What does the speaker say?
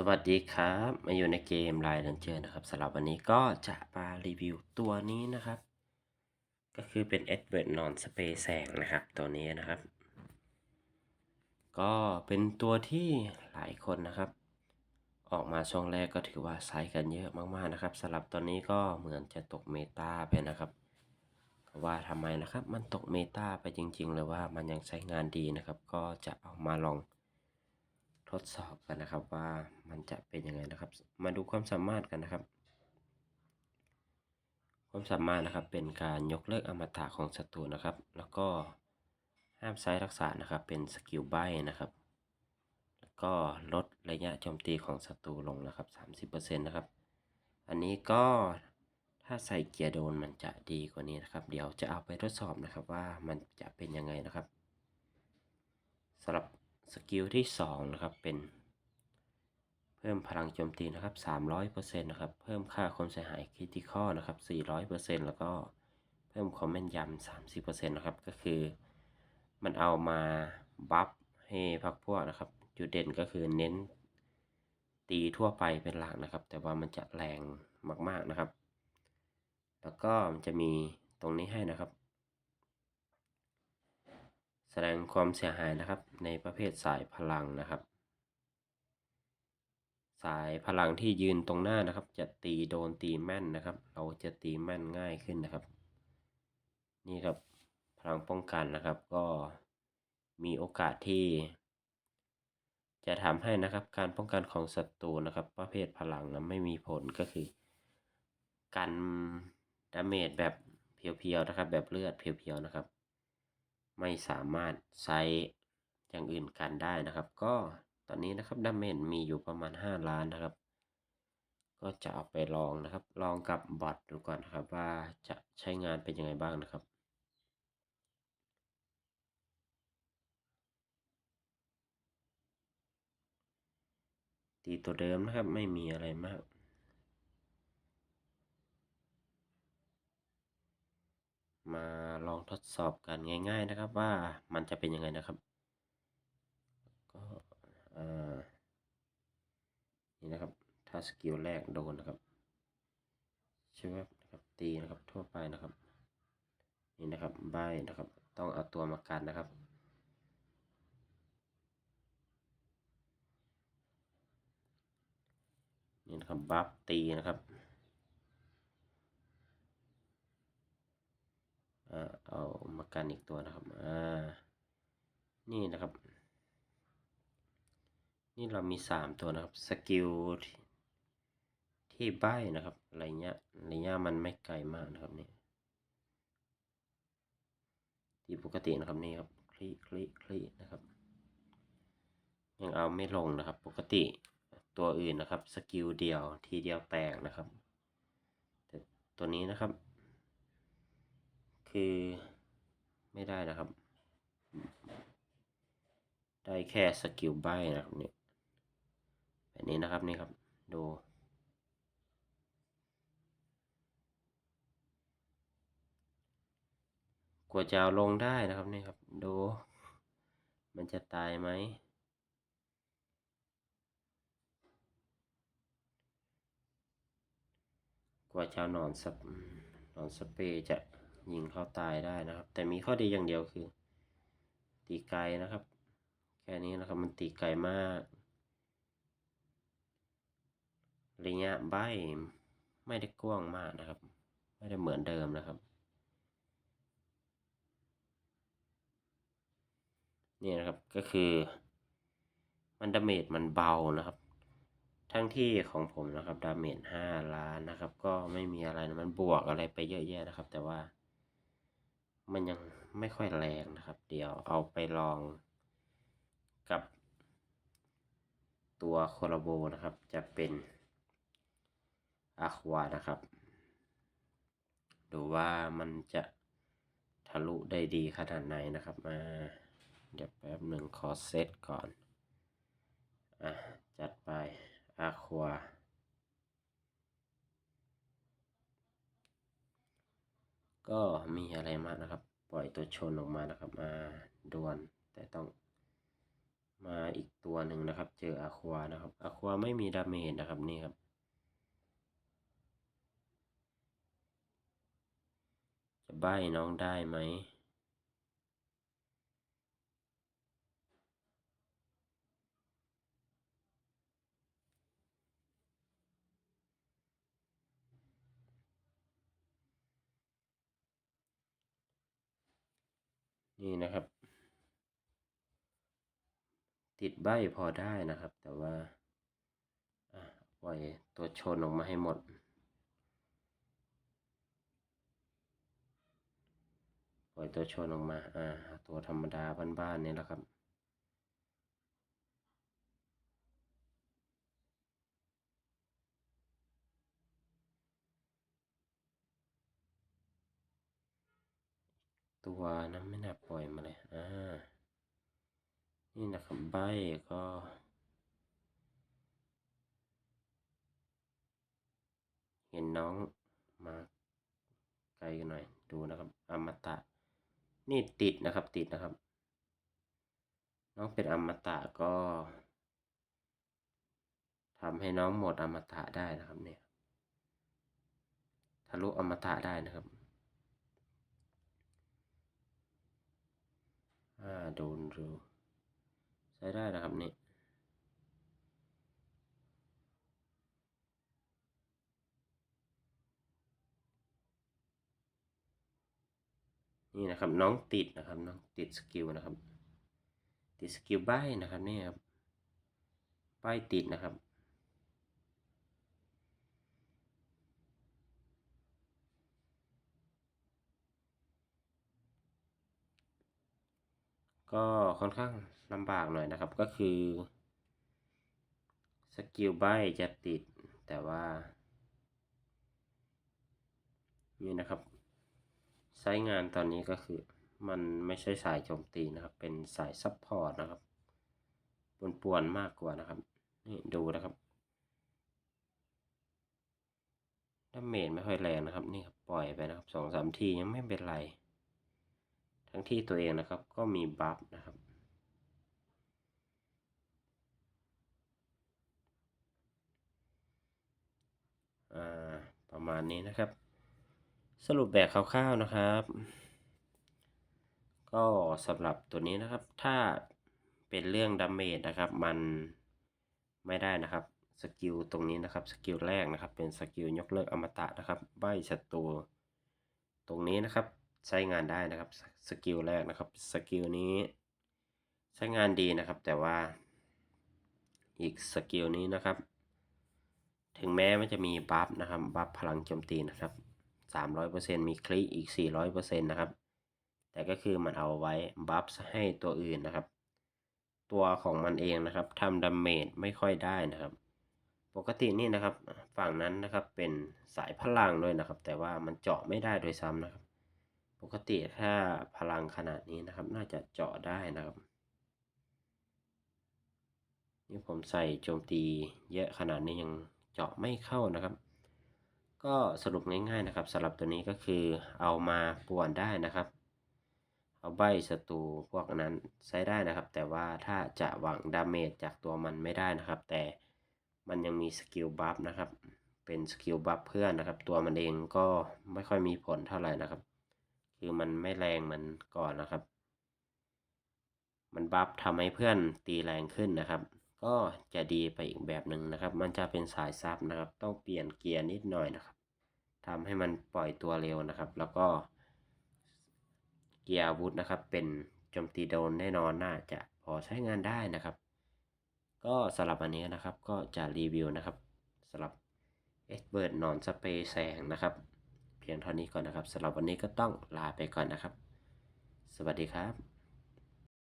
สวัสดีครับ มาอยู่ในเกม Line Ranger นะครับสำหรับวันนี้ก็จะมารีวิวตัวนี้นะครับ ก็คือเป็น Edward Non Spray แสงนะครับ ตัวนี้นะครับ ก็เป็นตัวที่หลายคนนะครับ ออกมาช่วงแรกก็ถือว่าใช้กันเยอะมากๆนะครับสำหรับตัวนี้ก็เหมือนจะตกเมตาไปนะครับ ว่าทำไมนะครับ มันตกเมตาไปจริง ๆ เลยว่ามันยังใช้งานดีนะครับ ก็จะเอามาลอง ทดสอบกันนะครับว่ามันจะเป็นยังไงนะครับ มาดูความสามารถกันนะครับ ความสามารถนะครับเป็นการยกเลิกอมตะของศัตรูนะครับ แล้วก็ห้ามใช้รักษานะครับเป็นสกิลใบนะครับแล้วก็ลดระยะโจมตีของศัตรูลงนะครับ 30%นะครับ อันนี้ก็ถ้าใส่เกียร์โดนมันจะดีกว่านี้นะครับ เดี๋ยวจะเอาไปทดสอบนะครับว่ามันจะเป็นยังไงนะครับสำหรับ สกิลที่2นะครับเป็น เพิ่มพลังโจมตีนะครับ 300%นะครับ เพิ่มค่าความเสียหายคริติคอลนะครับ 400%แล้วก็เพิ่มความแม่นยำ30%นะครับ ก็คือ มันเอามาบัฟให้พักพวกนะครับ จุดเด่นก็คือเน้นตีทั่วไปเป็นหลักนะครับ แต่ว่ามันจะแรงมากๆนะครับ แล้วก็มันจะมีตรงนี้ให้นะครับ แสดงความเสียหายนะครับ ในประเภทสายพลังนะครับ สายพลังที่ยืนตรงหน้านะครับ จะตีโดนตีแม่นนะครับ เราจะตีแม่นง่ายขึ้นนะครับ นี่ครับพลังป้องกันนะครับ ก็มีโอกาสที่ จะทำให้นะครับ การป้องกันของศัตรูนะครับ ประเภทพลังนะไม่มีผลก็คือกันดาเมจแบบเพียวๆนะครับ แบบเลือดเพียวๆนะครับ ไม่สามารถใช้อย่างอื่นกันได้นะครับ ก็ตอนนี้นะครับดาเมจมีอยู่ประมาณ 5 ล้านนะครับ ก็จะเอาไปลองนะครับ ลองกับบอทดูก่อนนะครับ ว่าจะใช้งานเป็นยังไงบ้างนะครับตีตัวเดิมนะครับไม่มีอะไรมาก มาลองทดสอบกันง่าย ๆนะครับว่ามันจะเป็นยังไงนะครับก็นี่นะครับถ้าสกิลแรกโดนนะครับช่วยนะครับตีนะครับทั่วไปนะครับ นี่นะครับใบนะครับ ต้องเอาตัวมากันนะครับนี่นะครับบัฟตีนะครับ เอามากันอีกตัวนะครับอ่านี่นะครับ นี่เรามีสามตัวนะครับสกิลที่ใบนะครับอะไรเงี้ยระยะมันไม่ไกลมากนะครับนี่ที่ปกตินะครับนี่ครับคลิคลิคลินะครับ ยังเอาไม่ลงนะครับ ปกติตัวอื่นนะครับสกิลเดียวทีเดียวแตกนะครับแต่ตัวนี้นะครับ คือไม่ได้นะครับ ได้แค่สกิลใบนะครับเนี่ยแบบนี้นะครับนี่ครับ ดูกว่าจะเอาลงได้นะครับนี่ครับ ดู มันจะตายไหมกว่าจะนอนสนอนสเปจะ ยิงเขาตายได้นะครับ แต่มีข้อดีอย่างเดียวคือ ตีไกลนะครับ แค่นี้นะครับมันตีไกลมากระยะใบไม่ได้กว้างมากนะครับ ไม่ได้เหมือนเดิมนะครับนี่นะครับก็คือมันดาเมจมันเบานะครับ ทั้งที่ของผมนะครับดาเมจห้าล้านนะครับ ก็ไม่มีอะไรนะมันบวกอะไรไปเยอะแยะนะครับ แต่ว่า มันยังไม่ค่อยแรงนะครับ เดี๋ยวเอาไปลองกับ ตัวโคลาโบนะครับ จะเป็นอะควานะครับ ดูว่ามันจะทะลุได้ดีขนาดไหนนะครับ มา เดี๋ยวแป๊บหนึ่งขอเซตก่อน อะ จัดไปอะควา ก็มีอะไรมานะครับ ปล่อยตัวชนออกมานะครับ มาดวนแต่ต้องมาอีกตัวหนึ่งนะครับ เจออะควานะครับอะควาไม่มีดาเมจนะครับนี่ครับ จะใบ้น้องได้ไหม นี่นะครับ ติดใบพอได้นะครับ แต่ว่าอะปล่อยตัวชนออกมาให้หมด ปล่อยตัวชนออกมา อ่า ตัวธรรมดาบ้านๆนี่แหละครับ ตัวนั้นไม่น่าปล่อยมาเลยอ่านี่นะครับใบก็เห็นน้องมาไกลกันหน่อยดูนะครับอมตะ นี่ติดนะครับติดนะครับ น้องเป็นอมตะก็ทำให้น้องหมดอมตะได้นะครับเนี่ยทะลุอมตะได้นะครับาโดนรูใช้ได้นะครับนี่นี่นะครับน้องติดนะครับน้องติดสกิลนะครับ ติดสกิลใบนะครับนี่ครับใบติดนะครับ ก็ค่อนข้างลำบากหน่อยนะครับก็คือสกิลใบจะติดแต่ว่า นี่นะครับใช้งานตอนนี้ก็คือมันไม่ใช่สายโจมตีนะครับ เป็นสายซัพพอร์ตนะครับปวนๆมากกว่านะครับ นี่ดูนะครับดาเมจไม่ค่อยแรงนะครับ นี่ครับปล่อยไปนะครับสองสามทียังไม่เป็นไร ทั้งที่ตัวเองนะครับก็มีบัฟนะครับ ประมาณนี้นะครับ สรุปแบบคร่าวๆนะครับ ก็สำหรับตัวนี้นะครับ ถ้าเป็นเรื่องดาเมจนะครับ มันไม่ได้นะครับสกิลตรงนี้นะครับสกิลแรกนะครับ เป็นสกิลยกเลิกอมตะนะครับใบศัตรูตรงนี้นะครับ ใช้งานได้นะครับสกิลแรกนะครับสกิลนี้ ใช้งานดีนะครับ แต่ว่า อีกสกิลนี้นะครับ ถึงแม้มันจะมีบัฟนะครับบัฟพลังโจมตีนะครับ 300%มีคลิกอีก 400%นะครับ แต่ก็คือมันเอาไว้บัฟให้ตัวอื่นนะครับ ตัวของมันเองนะครับทำดาเมจไม่ค่อยได้นะครับ ปกตินี่นะครับฝั่งนั้นนะครับเป็นสายพลังด้วยนะครับ แต่ว่ามันเจาะไม่ได้โดยซ้ำนะครับ ปกติถ้าพลังขนาดนี้นะครับ น่าจะเจาะได้นะครับ นี่ผมใส่โจมตีเยอะขนาดนี้ยังเจาะไม่เข้านะครับ ก็สรุปง่ายๆนะครับสำหรับตัวนี้ก็คือเอามาป่วนได้นะครับ เอาใบศัตรูพวกนั้นใช้ได้นะครับ แต่ว่าถ้าจะหวังดาเมจจากตัวมันไม่ได้นะครับ แต่มันยังมีสกิลบัฟนะครับ เป็นสกิลบัฟเพื่อนนะครับ ตัวมันเองก็ไม่ค่อยมีผลเท่าไหร่นะครับ คือมันไม่แรงเหมือนก่อนนะครับ มันบัฟทำให้เพื่อนตีแรงขึ้นนะครับ ก็จะดีไปอีกแบบหนึ่งนะครับ มันจะเป็นสายซับนะครับ ต้องเปลี่ยนเกียร์นิดหน่อยนะครับทำให้มันปล่อยตัวเร็วนะครับ แล้วก็ เกียร์อาวุธนะครับ เป็นโจมตีโดนแน่นอนน่าจะพอใช้งานได้นะครับ ก็สำหรับอันนี้นะครับก็จะรีวิวนะครับสำหรับเอ็กเบิร์ดนอนสเปรย์แสงนะครับ พียงเท่านี้ก่อนนะครับสำหรับวันนี้ก็ต้องลาไปก่อนนะครับ สวัสดีครับ